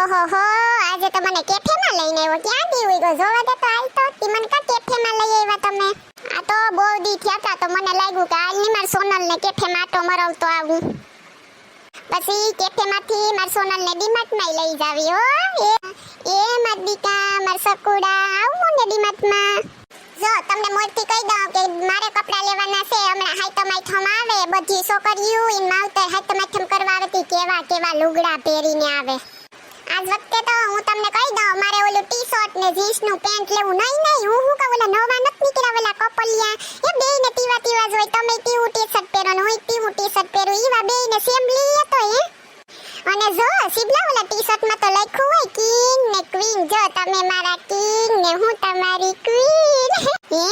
ઓહો, હો, આજે તો મને કેફેમાં લઈને આવ્યો. ક્યાં દી ગયો? જોવા દે તો હાલ તો કા કેફેમાં લઈ આવ્યા તમે. આ તો બહુ દી થયા તા તો મને લાગ્યું કે હાલની માર સોનલને કેફેમાં આટો મરાવતો આવું. પછી કેફેમાંથી માર સોનલને ડીમાર્ટમાં લઈ જાવી, હો. એ એ માર માર સકુડા, આવું ને ડીમાર્ટમાં. જો, તમને મોરથી કહી દઉં કે મારે કપડા લેવાના છે. હમણાં હાઈતમ આઈથમ આવે, બધી છોકરીઓ ઇન માવતર હાઈતમ આઈથમ કરવા આવતી, કેવા કેવા લુગડા પહેરીને આવે. આજ વખતે તો હું તમને કહી દઉં, મારે ઓલું ટી શર્ટ ને જીન્સનું પેન્ટ લેવું નહીં નહીં. હું હું કહું, ઓલા નવા નથી નીકળ્યા, ઓલા કપલિયા. એ બે ને ટીવા ટીવા જોઈ, તમે ટીવું ટી શર્ટ પહેરો ને હું ટીવું ટી શર્ટ પહેરું, ઈવા બે ને સેમ લઈએ તો એ અને જો સિબલા ઓલા ટી શર્ટમાં તો લખ્યું હોય કિંગ ને ક્વીન જો, તમે મારા કિંગ ને હું તમારી ક્વીન હે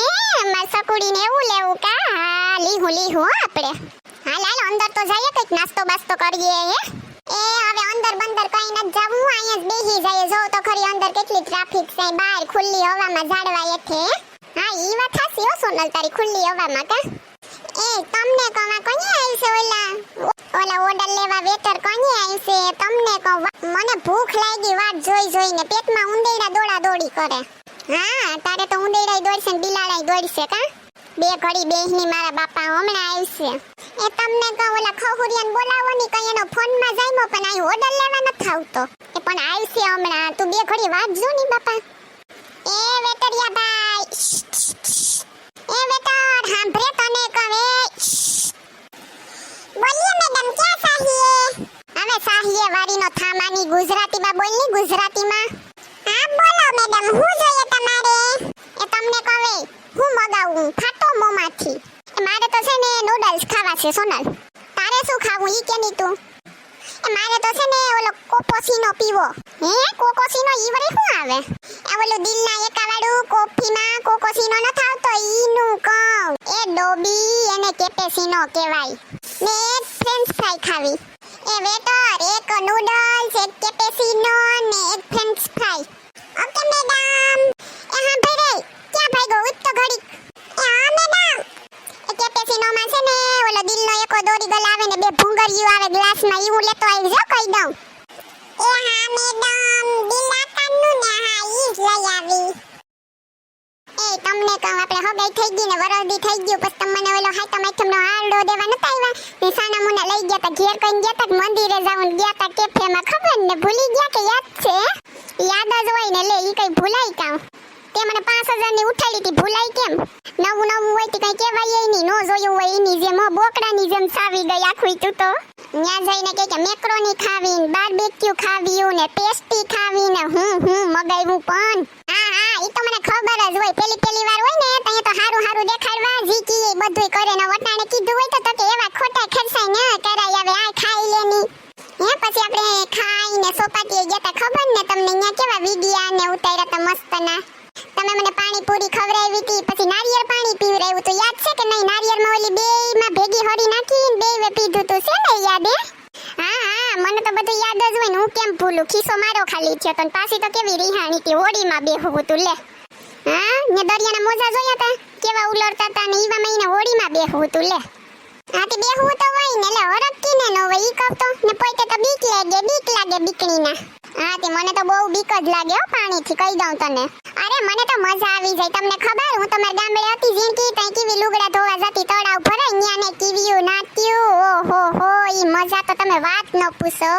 માર સકુડી ને એવું લેવું કા, હા લીહું લીહું આપણે. હાલ હાલ, અંદર તો જઈએ, કંઈક નાસ્તો બાસ્તો કરીએ, હે. એ હવે અંદર બંદર કઈ ન જવું, અહીંયા જ બેહી જાય. જો તો ખરી અંદર કેટલી ટ્રાફિક છે, બહાર ખુલ્લી હવામાં ઝાડવા એઠે હા, ઈ વાત હાસી હો, સોનલ, તારી ખુલ્લી હવામાં કા? એ, તમને કોમાં કોની આવશે ઓલા? ઓલા ઓર્ડર લેવા વેટર કોની આવશે તમને કો મને ભૂખ લાગી વાત જોઈ જોઈને પેટમાં ઉંદેડા દોડા દોડી કરે. હા, તારે તો ઉંદેડા દોડશે ને બિલાડા દોડશે કા? બે ઘડી બેહની મારા બાપા હમણાં આવશે એ તમને કહું, ઓલા ખહુરિયાને બોલાવો ની કઈ, એનો ફોનમાં જાયમો, પણ અહીં ઓર્ડર લેવા નથી આવતો. એ પણ આવશે હમણાં. તું બે ઘડી વાંચજો ની બાપા. એ વેટરિયા ભાઈ એ વેટર હાંભરે તને કહે બોલીએ મેડમ, ક્યાં સાહીએ? હવે સાહીએ વાડીનો થામાની ગુજરાતીમાં બોલની, ગુજરાતીમાં. હા, બોલો મેડમ, હું જોઈએ તમારે? એ તમને કહે હું મગાવું મોમાંથી? મારે તો છે ને નૂડલ્સ ખાવા છે, સોનલ. તારે શું ખાવું? ઈ કે ની તું મારે તો છે ને ઓલો કોકોસીનો પીવો. હે? કોકોસીનો? ઈ વળી શું આવે? આ ઓલું દિલના એકાવાળું કોફીમાં કોકોસીનો ન થાવતો? ઈનું કહું. એ ડોબી એને કેપેસીનો કહેવાય. ને એક ફ્રેન્ચ ફ્રાય ખાવી. એ વેટર, એક નૂડલ્સ એક કેપેસીનો ને એક ફ્રેન્ચ ફ્રાય ઓકે મેડમ એ હા, ભાઈ રે ક્યાં ભાઈ ઉઠ તો ઘડી હા મેડમ. એ ને, ઓલો દિલનો એકો દોરી ગલ એ એ, તમને દેવા નતા આવ્યા લઈ ગયા તા, ઘેર કઈ ગયા મંદિરે જાવું ગયા તા કેફેમાં ખબર ને, ભૂલી ગયા કે યાદ છે? યાદ જ હોય ને, લે, ઈ કઈ ભૂલાઈ કાં તે મને પાંચ હજારની ઉઠાડી હતી. ભૂલાઈ કેમ? નવું નવું હોય તો કઈ કહેવાય નહીં. નો જોયું હોય એની જેમ. બોકડાની જેમ સાવી ગઈ આખું તું તો. ત્યાં જઈને કે કે મેક્રોની ખાવી ને બારબેક્યુ ખાવ્યું ને પેસ્ટી ખાવી ને હું હું મગાવ્યું પણ. હા હા, ઈ તો મને ખબર જ હોય. પેલી પેલી વાર હોય ને તઈએ તો હારું હારું દેખાડવા ઝીકી એ બધું કરે. ને વટાણે કીધું હોય તો તો કે એવા ખોટા ખર્ચાય ન, કરાય હવે આ ખાઈ લેની હે, પછી આપણે ખાઈને સોપાટીએ ગયા તા. ખબર ને તમને અહીંયા કેવા વિડિયા ને ઉતાર્યા તા મસ્તના? તમે પાણીપુરી ખવડાવી હતી, પછી નારિયેળ પાણી પીવડાવ્યું તો યાદ છે કે નહીં? નારિયેળમાં ઓલી બેયમાં ભેગી હળી નાખીને બેયે પીધું તો, છે ને યાદ હે, હા, મને તો બધું યાદ જ હોય ને, હું કેમ ભૂલું? ખીસો મારો ખાલી થયો તો પાછી તો કેવી રિહાણી હતી હોળીમાં બેહવું તું લે. હા, ને દરિયાના મોજા જોયા તા? કેવા ઉલળતા તા ને ઈવા મહિને હોળીમાં બેહવું તું લે. હા તે બેહવું તો હોય ને એટલે હરકતી ને નો હોય, ઈ કહું તો, ને પોતે તો બીક લાગે બીક લાગે બીકણીના. હા તે મને તો બહુ બીક જ લાગે હો પાણીથી, કહી દઉં તને. અરે, મને તો મજા આવી જાય. તમને ખબર, હું તમારા ગામડે હતી જીણકી તઈ કેવી લુગડા ધોવા જતી, તળાવ પર અહીંયા ને કીવ્યું નાત્યું ઓહો હો, ઈ મજા તો તમે વાત ન પૂછો.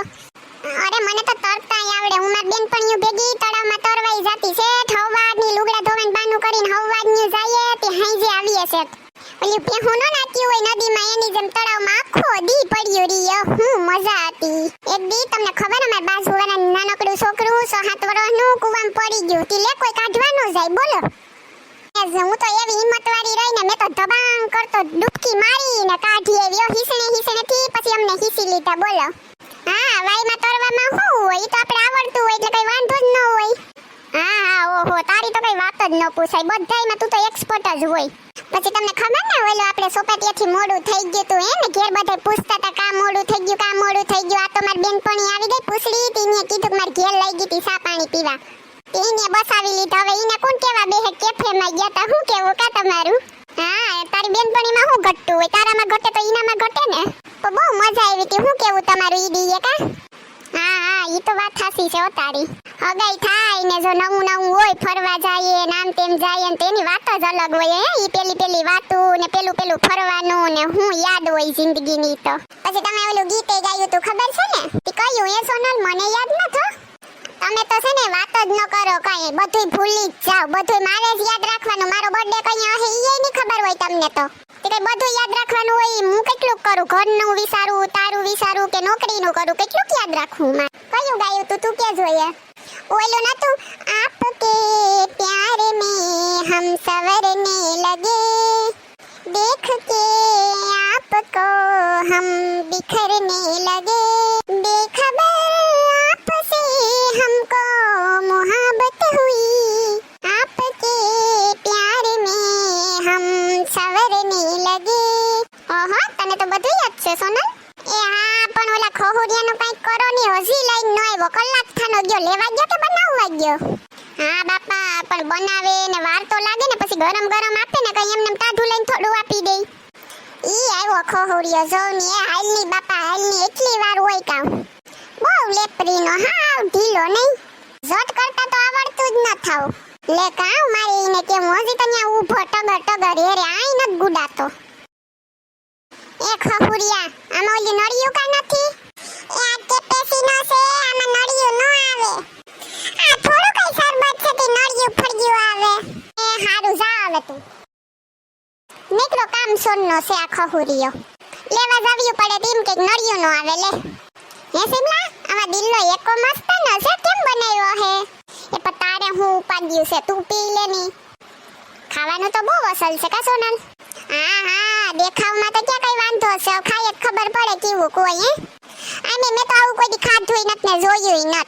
અરે, મને તો તરતા આવડે. હું મારી બેનપણીઓ ભેગી તળાવમાં તરવાઈ જતી. છે હવારની લુગડા ધોવાનું બાનું કરીને હવારની જઈએ તે હાંજે આવીએ છે ઓલી પેહું નો નાતી હોય, નદીમાં એની જેમ તળાવમાં આખો દી પડ્યું રીયો હું મજા હતી. એક દી તમને ખબર અમાર બાજુવાળા નાનકડું છોકરું સો સાત વર્ષનું કુવામાં પડી ગયું. તી લે કોઈ કાઢવાનો જાય, બોલો. હું તો એવી હિંમત વાળી રહીને મેં તો દબાણ કરતો ડૂબકી મારીને કાઢી આવ્યો, હિસણે હિસણે થી પછી અમને હિસી લીધા, બોલો. હા, વાયમાં તરવામાં શું હોય? તો આપણે આવડતું હોય, એટલે કઈ વાંધો જ ન હોય હા હા ઓહો તારી તો કઈ વાત જ ન પૂછાય. બધાયમાં તું તો એક્સપર્ટ જ હોય. પછી તમને ખબર ને ઓલો આપણે સોપાટીયાથી મોડું થઈ ગયું તું, હે ને? ઘેર બધાય પૂછતા હતા કા મોડું થઈ ગયું, કા મોડું થઈ ગયું. આ તો મારી બેનપણી આવી ગઈ, પૂછડી તીને કીધું કે મારે ઘેર લઈ ગઈ હતી સા પાણી પીવા. એને બસાવી લીધા. હવે એને કોણ કેવા બેહે? કેફેમાં ગયા તા. હું કેવું કા તમારું? હા તારી બેનપણીમાં શું ઘટતું હોય? તારામાં ઘટે તો ઈનામાં ઘટે ને? તો બહુ મજા આવી હતી. હું કેવું તમારું ઈ દીએ કા? હા હા ઈ તો વાત સાચી છે તારી. હગાઈ થાય ને જો નવું નવું હોય, ફરવા જઈએ, નામ તેમ જઈએ ને તેની વાત જ અલગ હોય, હે? ઈ પેલી પેલી વાતું ને પેલું પેલું ફરવાનું ને હું યાદ હોય જિંદગીની તો. પછી તમે ઓલું ગીતે ગાયું તું, ખબર છે ને? તે કયું એ સોનલ મને યાદ નતો? તમે તો છે ને વાત જ ન કરો કઈ. બધું ભૂલી જ જાવ બધું મારે જ યાદ રાખવાનું. મારો બર્થડે કઈ હશે ઈ નહીં ખબર હોય તમને તો. તે બધું યાદ રાખવાનું હોય હું કેટલું કરું? ઘરનું વિચારું, તારું વિચારું કે નોકરીનું કરું કેટલું યાદ રાખવું મારે કયું ગાયું તું તું કે જોઈએ ઓલું નતું આપકે પ્યાર में हम सवरने लगे देख के आपको हम बिखरने लगे बेखबर आपसे हमको मोहब्बत हुई आपके प्यार में हम सवरने लगे ઓહો તને તો બધું યાદ છે સોનલ ની હજી લઈને ન આવ્યો. કલાક ગયો. લેવા ગયો કે બનાવવા ગયો? હા, બાપા, પણ બનાવે ને વાર તો લાગે ને, પછી ગરમ ગરમ આપે ને, કઈ એમને એમ લઈને થોડું આપી દે. ઈ આવ્યો ખોહુડિયો જો ની હાલની, બાપા, હાલની એટલી વાર હોય કામ બહુ લેપરીનો. હાવ ઢીલો નહીં. ઝટ કરતા તો આવડતું જ ન થાવ. લે કાવ મારી ઈને કે મોજી તો ન્યા ઊભો ટગર ટગર હેરે આઈ ન ગુડાતો. એ ખહુરિયા, આમાં ઓલી નળિયું કા નથી એ આ કેપેસીનો છે આમાં નળિયું ન આવે આ થોડું કઈ શરબત છે કે નળિયું ફળિયું આવે એ હારું જા આવે તું નીકળો સોનનો છે આખો હુરિયો. લેવા જાવ્યું પડે તેમ કે નળિયું નો આવે, લે. હે સિમલા આમાં નો એકો મસ્ત ન છે, કેમ બનાવ્યો હે? એ પણ તારે હું ઉપાડ્યું છે, તું પી લે ની. ખાવાનું તો બહુ અસલ છે કા સોનલ? હા હા, દેખાવમાં તો ક્યાં કઈ વાંધો છે? ખાઈ ખાઈએ ખબર પડે કેવું કોઈ, હે? અને મેં તો આવું કોઈ ખાધું નત ને જોયું નત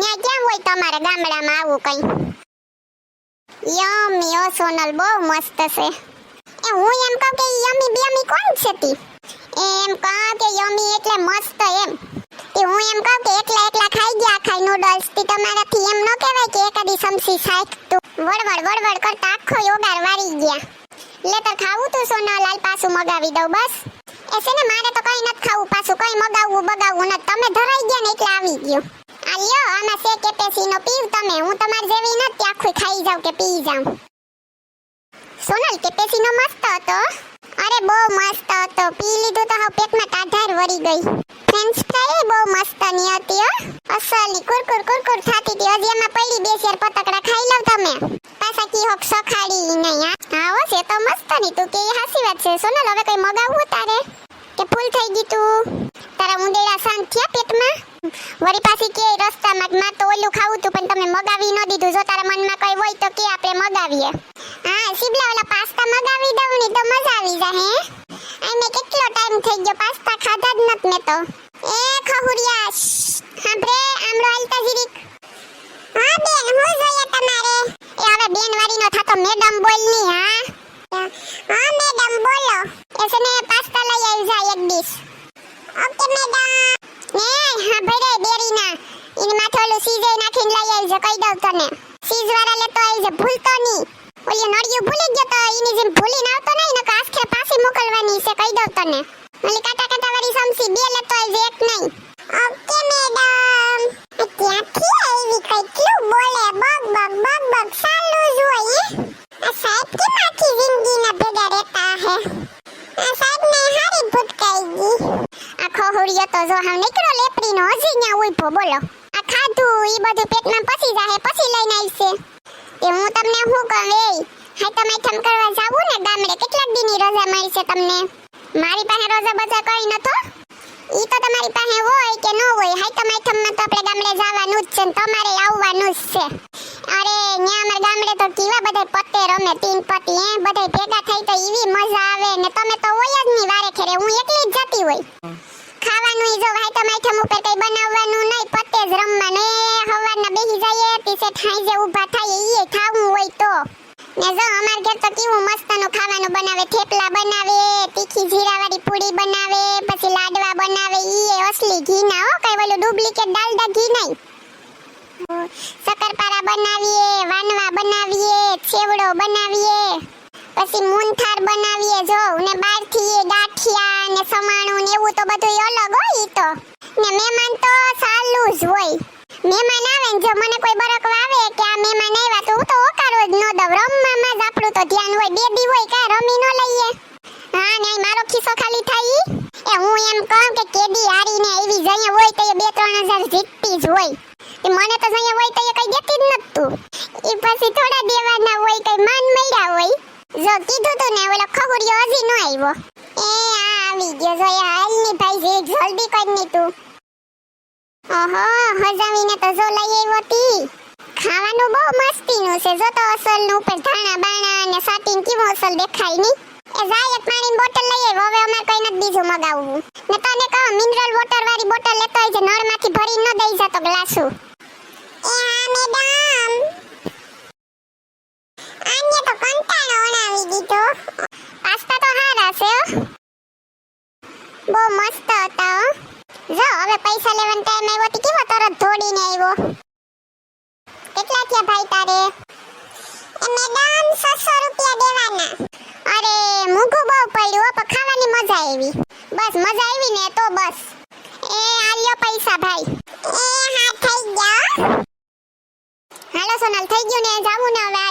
ત્યાં કેમ હોય તમારે ગામડામાં આવું કઈ? યમ યો સોનલ, બહુ મસ્ત છે. એ હું એમ કહું કે યમી બિયમી કોણ છે તી? એમ કહા કે યમી એટલે મસ્ત એમ. તે હું એમ કહું કે એકલા એકલા ખાઈ ગયા ખાઈ નૂડલ્સથી તમારાથી એમ ન કહેવાય કે એકાદી સમસી શાક તું. વડવડ વડવડ કરતા આખો યોગાર વારી ગયા. લે તો ખાવું તું સોનાલાલ પાછું મગાવી દઉં બસ. એ છે ને મારે તો કઈ નથી ખાવું, પાછું કઈ મગાવવું, બગાવવું ન તમે ધરાઈ ગયા ને એટલે આવી ગયું. આ લ્યો, આમાં સે કેપેસીનો પીવ તમે. હું તમારી જેવી નથી, આખું ખાઈ જાવ કે પી જાવ સોનલ કેપેસીનો મસ્ત હતો? અરે, બહુ મસ્ત હતો. પી લીધું તો હવે પેટમાં ટાઢાર વળી ગઈ. ફ્રેન્ચ ફ્રાય બહુ મસ્તની હતી, હો. અસલી કુરકુર કુરકુર થાતી હતી. હજી એમાં પડી બે શેર પતકડા ખાઈ લઉં તમે. પાછા કી હોક સખાડી નહીં, હા? હા છે તો મસ્તની તું કે હાસી વાત છે. સોનલ, હવે કઈ મગાવું તારે? કે ફૂલ થઈ ગઈ તું? તારા ઉંદેડા શાંત થયા પેટમાં? વળી પાછી કે રસ્તામાં માં તો ઓલું ખાવું તું પણ તમે મગાવી ન દીધું. જો તારા મનમાં કઈ હોય તો કે આપણે મગાવીએ. હા શિબલા ઓલા પાસ્તા મગાવી દઉં ને તો મજા આવી જાય, હે? આને કેટલો ટાઈમ થઈ ગયો? પાસ્તા ખાધા જ નત મેં તો. એ ખહુરિયા સાંભળે? આમળો આલતા જીરીક. હા, બેન, હું જોઈએ તમારે? એ હવે બેન વાળીનો થાતો મેડમ બોલની હા? હા મેડમ બોલો. એ પાસ્તા લઈ આવી જાય એક ડીશ ઓકે મેડમ ને હા બેરીના એની માથે થોડું સીઝે નાખીને લઈ આવજો, કહી દઉં તને. સીઝ વાળા લેતો આવજો, ભૂલતો નહીં. ઓલી નળિયું ભૂલી ગયો તો એની જેમ ભૂલીને આવતો નહીં, નકર આખે પાછી મોકલવાની છે, કહી દઉં તને. ઓલી કાટા વાળી સમસી બે લેતો આવજો એક નહીં ઓકે મેડમ ક્યાંથી આવી કેટલું બોલે બગ બગ બગ બગ ચાલુ જ હોય હે આ સાહેબ કેમ આખી જિંદગીના ભેગા રહેતા હે આ સાહેબ ને હારી ભૂટકાઈ ગઈ આ ખોહુડિયો તો જો હાવ નીકળો ન્યા ઊભો બોલો. આ ખાધું, ઈ બધું પેટમાં પસી જાહે પછી લઈને આવશે એ હું તમને શું કહું, એ હા તમે ઠમ કરવા જાવું ને ગામડે, કેટલાક દીની રજા મળી તમને? મારી પાસે રજા બજા કઈ નતો? ઈ તો તમારી પાસે હોય કે ન હોય, હાય, તમે ઠમમાં તો આપણે ગામડે જવાનું જ છે ને તમારે આવવાનું જ છે. અરે, ન્યા અમાર ગામડે તો કેવા બધા પત્તે રમે, તીન પટી હે બધા ભેગા થઈ તો એવી મજા આવે ને તમે તો હોય જ નહીં વારે ખેરે હું એકલી જ જતી હોય. ઈ જો તમારે ઠમ ઉપર કઈ બનાવવાનું નહીં, પતે જ રમવાનું. એ હવારના બેહી જઈએ પીછે ઠાઈ જે ઊભા થાય, ઈ ખાવું હોય તો. ને જો અમાર ઘેર તો કેવું મસ્તનું ખાવાનું બનાવે, થેપલા બનાવે, તીખી જીરાવાળી પૂરી બનાવે, પછી લાડવા બનાવે, ઈ અસલી ઘી ના હો, કઈ ઓલું ડુપ્લિકેટ ડાલડા ઘી નહીં. શક્કરપારા બનાવીએ, વાનવા બનાવીએ, છેવડો બનાવીએ. પછી મૂનથાર બનાવીએ જો, ને બહારથી ગાંઠિયા ને સમાણું ને એવું તો બધું અલગ હોય તો. ને મહેમાન તો સાલું જ હોય. મહેમાન આવે ને જો મને કોઈ બરક આવે કે આ મહેમાન આવ્યા તો હું તો ઓકારો જ ન દઉં. રમવામાં જ આપણું તો ધ્યાન હોય. બેબી હોય કાંઈ રમી ન લઈએ હા ને અહીં મારો ખિસ્સો ખાલી થાય ઈ? એ હું એમ કહું કે કેદી હારીને એવી જઈએ હોય તો એ બે ત્રણ હજાર જીતતી જ હોય એ મને તો જઈએ હોય તો એ કઈ દેતી જ નતું એ પછી થોડા દેવાના હોય કઈ માન મળ્યા હોય જો કીધું તું ને ઓલો ખબુરિયો હજી ન આવ્યો એ જો હાલની જે જો જો ધાણા બાણા અને સાટીન કેવું અસલ દેખાયની જાય પાણીની બોટલ હવે અમારે કઈ નથી બીજું મગાવવું ને કહો મિનરલ વોટર વાળી બોટલ લેતો હોય છે નળમાંથી ભરી ન દઈ જતો ગ્લાસુ એ હા મેડમ આને તો કંટાળો ઓણાવી દીધો પાસ્તા તો હારા છે હો. બહુ મસ્ત હતા હો. જો હવે પૈસા લેવાનો ટાઈમ આવ્યો તો કેવો તરત દોડીને આવ્યો કેટલા થયા ભાઈ તારે એ મેડમ 600 રૂપિયા દેવાના અરે મૂઘું બહુ પડ્યું પખાવાની મજા આવી. બસ મજા આવી ને તો બસ. એ આલ્યો પૈસા ભાઈ. એ હા થઈ ગયા. હાલો સોનલ, થઈ ગયું ને? જાવું ને હવે.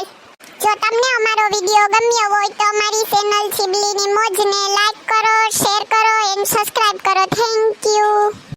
જો તમને અમારો વિડિયો ગમ્યો હોય તો અમારી ચેનલ સિબલીની મોજને લાઈક કરો શેર કરો એન્ડ સબસ્ક્રાઇબ કરો. Thank you